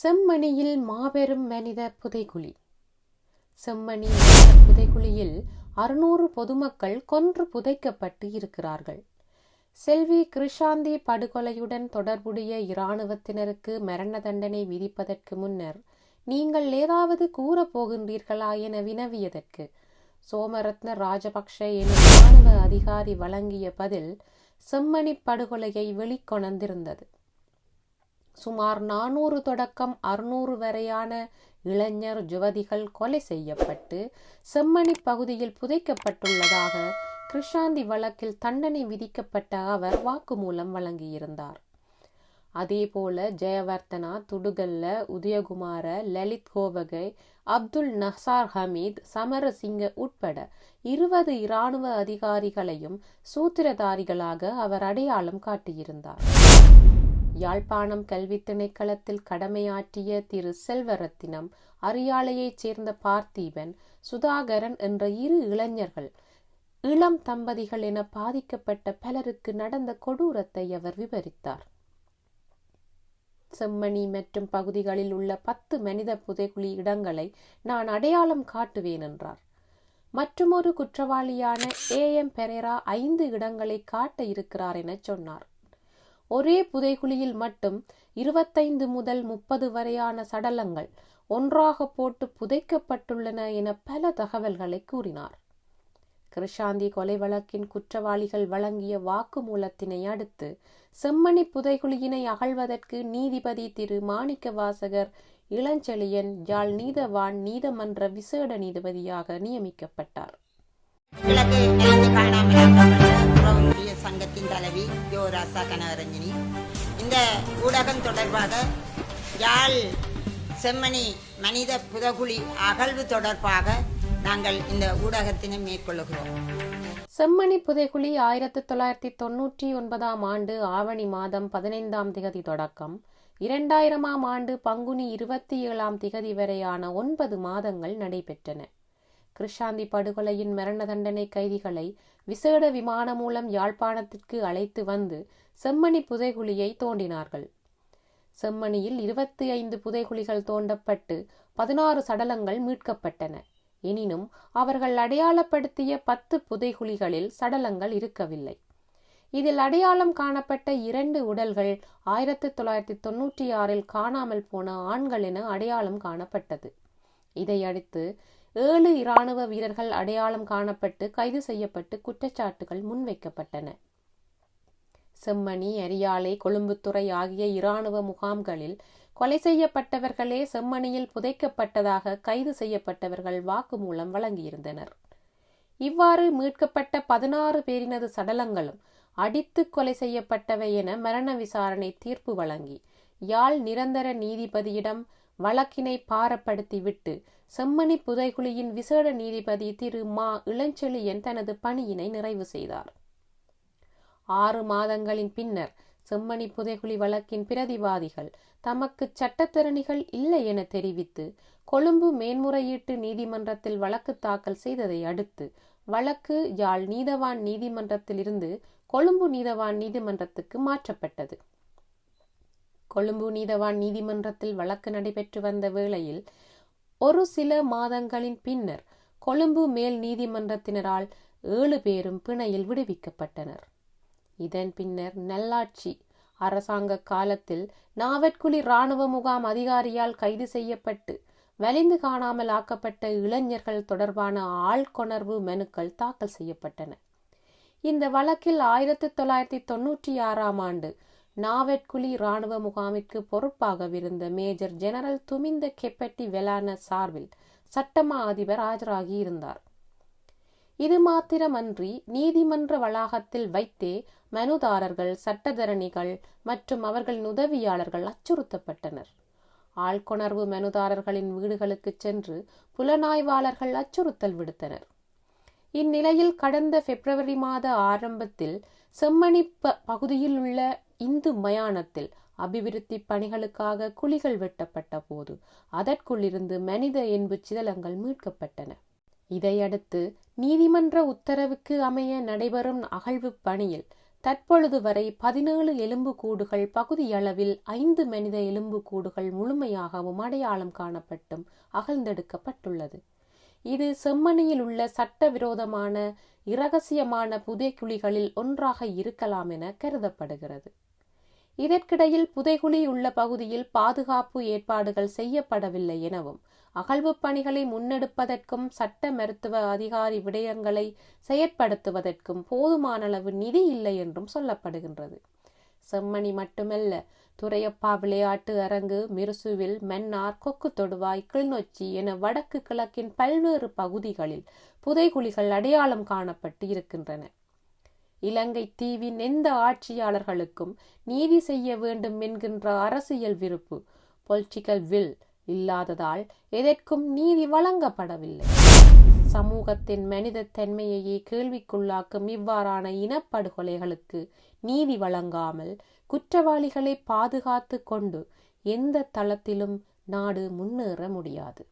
செம்மணியில் மாபெரும் மனித புதைகுழி. செம்மணி மனித புதைகுழியில் அறுநூறு பொதுமக்கள் கொன்று புதைக்கப்பட்டு இருக்கிறார்கள். செல்வி கிருஷாந்தி படுகொலையுடன் தொடர்புடைய இராணுவத்தினருக்கு மரண தண்டனை விதிப்பதற்கு முன்னர் நீங்கள் ஏதாவது கூறப் போகின்றீர்களா என வினவியதற்கு சோமரத்ன ராஜபக்ஷ எனும் இராணுவ அதிகாரி வழங்கிய பதில் செம்மணி படுகொலையை வெளிக்கொணர்ந்திருந்தது. சுமார் நானூறு தொடக்கம் அறுநூறு வரையான இளைஞர் யுவதிகள் கொலை செய்யப்பட்டு செம்மணி பகுதியில் புதைக்கப்பட்டுள்ளதாக கிருஷாந்தி வழக்கில் தண்டனை விதிக்கப்பட்ட அவர் வாக்குமூலம் வழங்கியிருந்தார். அதேபோல ஜெயவர்த்தனா துடுகல்ல உதயகுமார லலித் கோவகை அப்துல் நசார் ஹமீத் சமரசிங்க உட்பட இருபது இராணுவ அதிகாரிகளையும் சூத்திரதாரிகளாக அவர் அடையாளம் காட்டியிருந்தார். யாழ்ப்பாணம் கல்வி திணைக்களத்தில் கடமையாற்றிய திரு செல்வரத்தினம் அரியாலையைச் சேர்ந்த பார்த்தீபன் சுதாகரன் என்ற இரு இளைஞர்கள் இளம் தம்பதிகள் என பாதிக்கப்பட்ட பலருக்கு நடந்த கொடூரத்தை அவர் விவரித்தார் செம்மணி மற்றும் பகுதிகளில் உள்ள பத்து மனித புதைகுழி இடங்களை நான் அடையாளம் காட்டுவேன் என்றார். மற்றுமொரு குற்றவாளியான ஏ எம் பெரேரா ஐந்து இடங்களை காட்ட இருக்கிறார் என சொன்னார். ஒரே புதைகுழியில் மட்டும் இருபத்தைந்து முதல் முப்பது வரையான சடலங்கள் ஒன்றாக போட்டு புதைக்கப்பட்டுள்ளன என பல தகவல்களை கூறினார். கிருஷாந்தி கொலை வழக்கின் குற்றவாளிகள் வழங்கிய வாக்குமூலத்தினை அடுத்து செம்மணி புதைகுழியினை அகழ்வதற்கு நீதிபதி திரு மாணிக்க வாசகர் இளஞ்செழியன் யாழ் நீதவான் நீதமன்ற விசேட நீதிபதியாக நியமிக்கப்பட்டார். ராசா கனகரஞ்சினி. இந்த ஊடகம் தொடர்பாக யாழ் செம்மணி மனித புதகுழி அகழ்வு தொடர்பாக நாங்கள் இந்த ஊடகத்தினை மேற்கொள்ளுகிறோம். செம்மணி புதைகுழி ஆயிரத்தி தொள்ளாயிரத்தி தொன்னூற்றி ஒன்பதாம் ஆண்டு ஆவணி மாதம் பதினைந்தாம் திகதி தொடக்கம். இரண்டாயிரமாம் ஆண்டு பங்குனி இருபத்தி ஏழாம் திகதி வரையான ஒன்பது மாதங்கள் நடைபெற்றன. கிருஷாந்தி படுகொலையின் மரண தண்டனை கைதிகளை விசேட விமானம் மூலம் யாழ்ப்பாணத்திற்கு அழைத்து வந்து செம்மணி புதைகுழியை தோண்டினார்கள். செம்மணியில் இருபத்தி ஐந்து புதைகுழிகள் தோண்டப்பட்டு பதினாறு சடலங்கள் மீட்கப்பட்டன. எனினும் அவர்கள் அடையாளப்படுத்திய பத்து புதைகுழிகளில் சடலங்கள் இருக்கவில்லை. இதில் அடையாளம் காணப்பட்ட இரண்டு உடல்கள் ஆயிரத்தி தொள்ளாயிரத்தி தொன்னூற்றி ஆறில் காணாமல் போன ஆண்கள் என அடையாளம் காணப்பட்டது. இதையடுத்து ஏழு இராணுவ வீரர்கள் அடையாளம் காணப்பட்டு கைது செய்யப்பட்டு குற்றச்சாட்டுகள் முன்வைக்கப்பட்டன. செம்மணி அரியாலை கொழும்புத்துறை ஆகிய இராணுவ முகாம்களில் கொலை செய்யப்பட்டவர்களே செம்மணியில் புதைக்கப்பட்டதாக கைது செய்யப்பட்டவர்கள் வாக்குமூலம் வழங்கியிருந்தனர். இவ்வாறு மீட்கப்பட்ட பதினாறு பேரினது சடலங்களும் அடித்து கொலை செய்யப்பட்டவை என மரண விசாரணை தீர்ப்பு வழங்கி யாழ் நிரந்தர நீதிபதியிடம் வழக்கினை பாரப்படுத்திவிட்டு செம்மணி புதைகுழியின் விசேட நீதிபதி திரு மா இளஞ்செழியன் தனது பணியினை நிறைவு செய்தார். ஆறு மாதங்களின் பின்னர் செம்மணி புதைகுழி வழக்கின் பிரதிவாதிகள் தமக்கு சட்டத்திறனிகள் இல்லை என தெரிவித்து கொழும்பு மேன்முறையீட்டு நீதிமன்றத்தில் வழக்கு தாக்கல் செய்ததை அடுத்து வழக்கு யாழ் நீதவான் நீதிமன்றத்திலிருந்து கொழும்பு நீதவான் நீதிமன்றத்துக்கு மாற்றப்பட்டது. கொழும்பு நீதவான் நீதிமன்றத்தில் வழக்கு நடைபெற்று வந்த வேளையில் ஒரு சில மாதங்களின் பின்னர் கொழும்பு மேல் நீதிமன்றத்தினரால் ஏழு பேரும் பிணையில் விடுவிக்கப்பட்டனர். இதன் பின்னர் நல்லாட்சி அரசாங்க காலத்தில் நாவற்குழி இராணுவ முகாம் அதிகாரியால் கைது செய்யப்பட்டு வலிந்து காணாமல் ஆக்கப்பட்ட இளைஞர்கள் தொடர்பான ஆள்கொணர்வு மனுக்கள் தாக்கல் செய்யப்பட்டன. இந்த வழக்கில் ஆயிரத்தி தொள்ளாயிரத்தி தொன்னூற்றி ஆறாம் ஆண்டு நாவெட்குழி இராணுவ முகாமிற்கு பொறுப்பாகவிருந்த major general Duminda Keppetiwalana சார்பில் சட்டமா அதிபர் ஆஜராகியிருந்தார் இது மாத்திரமன்றி நீதிமன்ற வளாகத்தில் வைத்தே மனுதாரர்கள் சட்டத்தரணிகள் மற்றும் அவர்களின் உதவியாளர்கள் அச்சுறுத்தப்பட்டனர். ஆள்கொணர்வு மனுதாரர்களின் வீடுகளுக்கு சென்று புலனாய்வாளர்கள் அச்சுறுத்தல் விடுத்தனர். இந்நிலையில் கடந்த பிப்ரவரி மாத ஆரம்பத்தில் செம்மணி பகுதியில் உள்ள இந்து மயானத்தில் அபிவிருத்தி பணிகளுக்காக குழிகள் வெட்டப்பட்ட போது அதற்குள்ளிருந்து மனித என்பு சிதலங்கள் மீட்கப்பட்டன. இதையடுத்து நீதிமன்ற உத்தரவுக்கு அமைய நடைபெறும் அகழ்வு பணியில் தற்பொழுது வரை பதினேழு எலும்புக்கூடுகள் பகுதியளவில் ஐந்து மனித எலும்புக்கூடுகள் முழுமையாகவும் அடையாளம் காணப்பட்டும் அகழ்ந்தெடுக்கப்பட்டுள்ளது. இது செம்மணியில் உள்ள சட்டவிரோதமான இரகசியமான புதைக்குழிகளில் ஒன்றாக இருக்கலாம் என கருதப்படுகிறது. இதற்கிடையில் புதைகுழி உள்ள பகுதியில் பாதுகாப்பு ஏற்பாடுகள் செய்யப்படவில்லை எனவும் அகழ்வுப் பணிகளை முன்னெடுப்பதற்கும் சட்ட மருத்துவ அதிகாரி விடயங்களை செயற்படுத்துவதற்கும் போதுமான அளவு நிதி இல்லை என்றும் சொல்லப்படுகின்றது. செம்மணி மட்டுமல்ல துரையப்பா விளையாட்டு அரங்கு மிருசுவில் மன்னார் கொக்கு தொடுவாய் கிளிநொச்சி என வடக்கு கிழக்கின் பல்வேறு பகுதிகளில் புதைகுழிகள் அடையாளம் காணப்பட்டு இருக்கின்றன. இலங்கை தீவின் எந்த ஆட்சியாளர்களுக்கும் நீதி செய்ய வேண்டும் என்கின்ற அரசியல் விருப்பு பொலிட்டிக்கல் வில் இல்லாததால் எதற்கும் நீதி வழங்கப்படவில்லை. சமூகத்தின் மனித தன்மையையே கேள்விக்குள்ளாக்கும் இவ்வாறான இனப்படுகொலைகளுக்கு நீதி வழங்காமல் குற்றவாளிகளை பாதுகாத்து கொண்டு எந்த தளத்திலும் நாடு முன்னேற முடியாது.